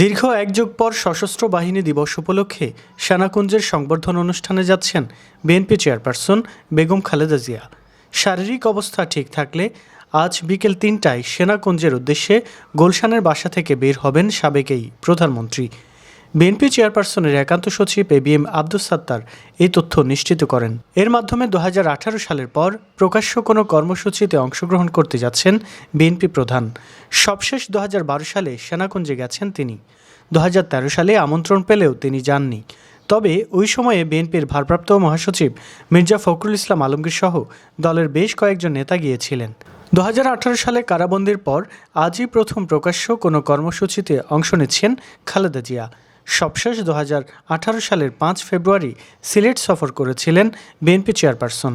দীর্ঘ এক যুগ পর সশস্ত্র বাহিনী দিবস উপলক্ষে সেনাকুঞ্জের সংবর্ধন অনুষ্ঠানে যাচ্ছেন বিএনপি চেয়ারপারসন বেগম খালেদা জিয়া। শারীরিক অবস্থা ঠিক থাকলে আজ বিকেল তিনটায় সেনাকুঞ্জের উদ্দেশ্যে গুলশানের বাসা থেকে বের হবেন সাবেকেই প্রধানমন্ত্রী। বিএনপি চেয়ারপারসনের একান্ত সচিব A B M Abdus Sattar এই তথ্য নিশ্চিত করেন। এর মাধ্যমে দু হাজার আঠারো সালের পর প্রকাশ্য কোনো কর্মসূচিতে অংশগ্রহণ করতে যাচ্ছেন বিএনপি প্রধান। সবশেষ দুহাজার বারো সালে সেনাকুঞ্জে গেছেন তিনি। দু হাজার তেরো সালে আমন্ত্রণ পেলেও তিনি যাননি। তবে ওই সময়ে বিএনপির ভারপ্রাপ্ত মহাসচিব মির্জা ফখরুল ইসলাম আলমগীর সহ দলের বেশ কয়েকজন নেতা গিয়েছিলেন। দু হাজার আঠারো সালে কারাবন্দির পর আজই প্রথম প্রকাশ্য কোনো কর্মসূচিতে অংশ নিচ্ছেন খালেদা জিয়া। সবশেষ দু হাজার আঠারো সালের পাঁচ ফেব্রুয়ারি সিলেট সফর করেছিলেন বিএনপি চেয়ারপারসন।